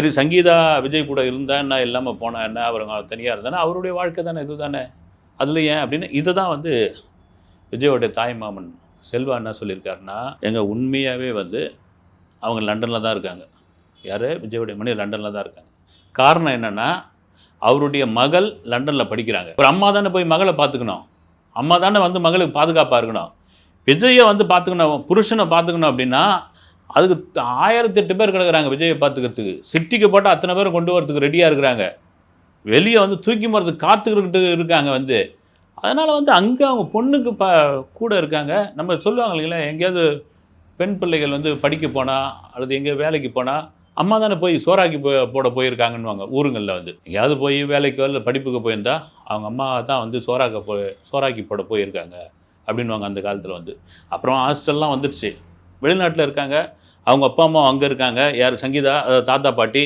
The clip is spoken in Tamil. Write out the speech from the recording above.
சரி சங்கீதா விஜய் கூட இருந்தா என்ன இல்லாமல் போனா என்ன அவர் தனியாக இருந்தானே அவருடைய வாழ்க்கை தானே இது தானே அதில் ஏன் அப்படின்னு இதை தான் வந்து விஜயோடைய தாய் மாமன் செல்வா என்ன சொல்லியிருக்காருன்னா எங்கள் உண்மையாகவே வந்து அவங்க லண்டனில் தான் இருக்காங்க. யார்? விஜயோடைய மணி லண்டனில் தான் இருக்காங்க. காரணம் என்னென்னா அவருடைய மகள் லண்டனில் படிக்கிறாங்க. ஒரு அம்மா தானே போய் மகளை பார்த்துக்கணும். அம்மா தானே வந்து மகளுக்கு பாதுகாப்பாக இருக்கணும். விஜயை வந்து பார்த்துக்கணும் புருஷனை பார்த்துக்கணும் அப்படின்னா அதுக்கு த- ஆயிரத்தி எட்டு பேர் கிடக்குறாங்க விஜயை பார்த்துக்கிறதுக்கு. சிட்டிக்கு போட்டால் அத்தனை பேரும் கொண்டு வரதுக்கு ரெடியாக இருக்கிறாங்க. வெளியே வந்து தூக்கி மரத்துக்கு காத்துக்கிட்டு இருக்காங்க வந்து. அதனால் வந்து அங்கே அவங்க பொண்ணுக்கு ப கூட இருக்காங்க. நம்ம சொல்லுவாங்க இல்லைங்களா எங்கேயாவது பெண் பிள்ளைகள் வந்து படிக்க போனால் அல்லது எங்கேயோ வேலைக்கு போனால் அம்மா தானே போய் சோறாக்கி போ போட போயிருக்காங்கன்னுவாங்க ஊருங்களில் வந்து. எங்கேயாவது போய் வேலைக்கோ இல்லை படிப்புக்கு போயிருந்தா அவங்க அம்மா தான் வந்து சோறாக்க போ சோறாக்கி போட போயிருக்காங்க அப்படின்வாங்க அந்த காலத்தில் வந்து. அப்புறம் ஹாஸ்டல்லாம் வந்துடுச்சு. வெளிநாட்டில் இருக்காங்க. அவங்க அப்பா அம்மா அங்கே இருக்காங்க. யார் சங்கீதா அதாவது தாத்தா பாட்டி